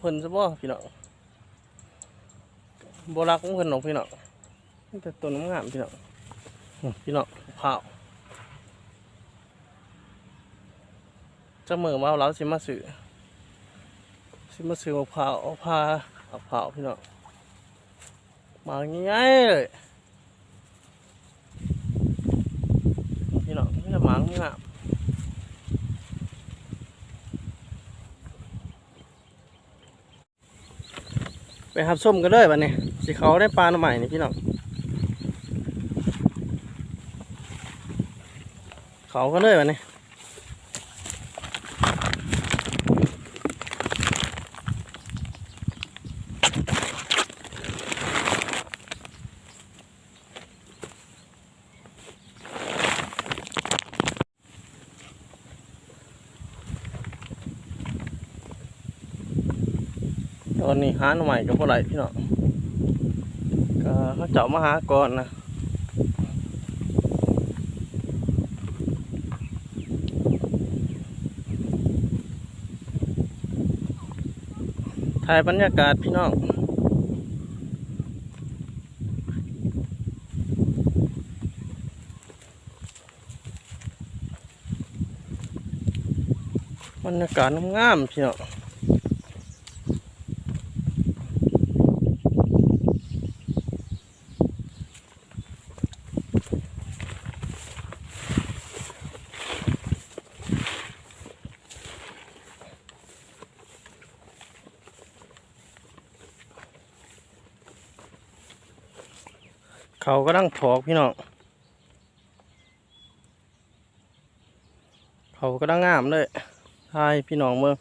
เพิ่นซะบ่พี่น้องบ่รักของเพิ่นหรอกพี่น้องแต่ต้นงามพี่น้องพี่น้องข้าวจะเมือมาเอาสิมาซื้อสิมาซื้อมะพร้าวเอาพามะพร้าวพี่น้องมาง่ายเลยพี่น้องนี่ละหมางงาม ไปหับส้มกันเลยบัดนี้สิเขาได้ปลาหน่อใหม่นี่พี่น้องเขากันเลยบัดนี้ ตอนนี้หาหน่อใหม่กับพ่อไหรพี่น้องก็เขาเจาะมาหาก่อนนะถ่ายบรรยากาศพี่น้องบรรยากาศงามพี่น้อง เขาก็ตั้งถอกพี่น้องเขาก็ตั้งงามเลยทายพี่น้องเมือง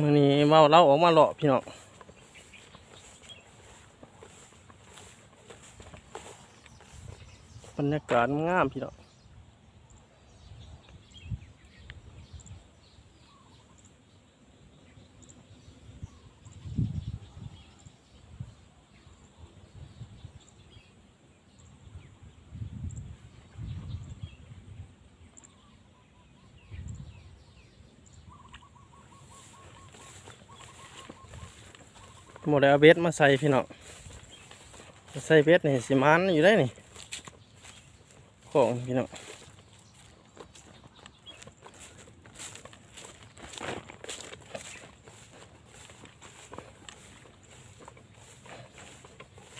มื่อนี้เมาเล่าออกมาเลาะพี่น้องบรรยากาศงามพี่น้อง หมดแล้วเอาเบสมาใส่พี่น้องใส่เบสนี่สิมันอยู่ได้นี่ของพี่น้อง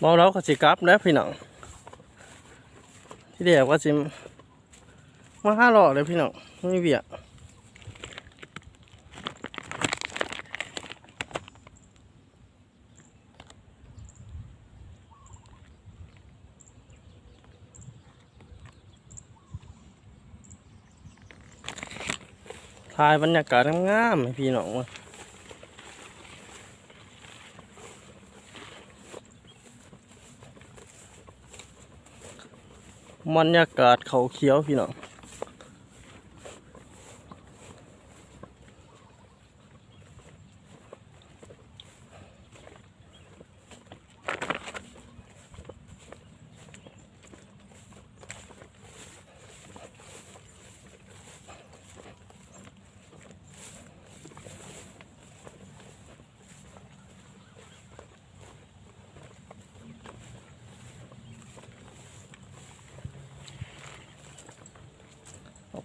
เมาแล้วก็สิกลับแล้วพี่น้องที่เดียวก็สิมาห้าหล่อเลยพี่น้องไม่เบียก ถ่ายบรรยากาศงามๆให้พี่น้องมาบรรยากาศเขาเขียวพี่น้อง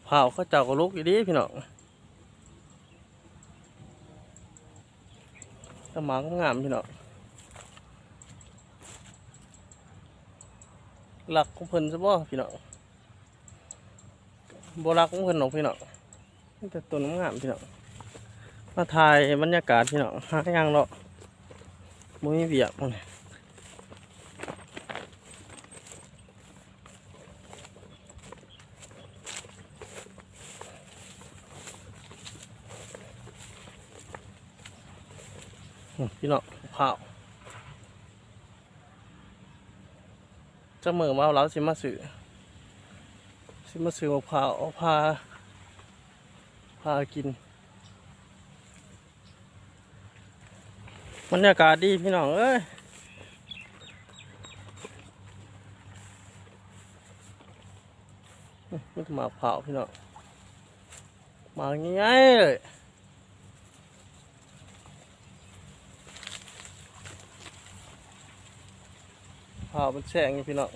เผาวเขาเจ้าก็ลุกอยู่ดีพี่น้องสมางงามพี่น้องหลักของเพิ่นซะบ่พี่น้องบ่รักของเพิ่นหรอกพี่น้องแต่ต้นงามพี่น้องมาถ่ายบรรยากาศพี่น้องหาหยังเนาะบ่มีเบียกหมดเลยอืม พี่น้องเผาวจะมือมาเอาแล้วสิมาซื้อสิมาซื้อมะพร้าวเอาพาพากินบรรยากาศดีพี่น้องเอ้ยนี่คือหมาเผาพี่น้องมาง่ายเลย ผาเป็นแช่งอยู่พี่น้อง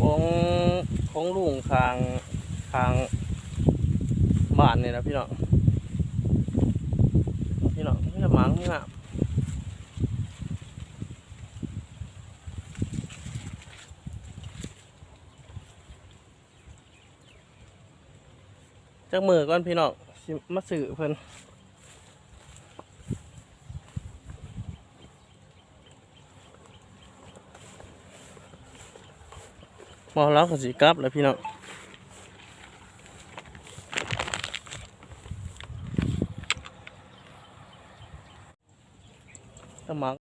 ของของลุงคางคางบ้านนี่นะพี่น้องพี่น้องไม่จะหมางงามจักมือก่อนพี่น้องมาสื่อเพิ่น บองแล้วก็สิกลับแล้วพี่น้อง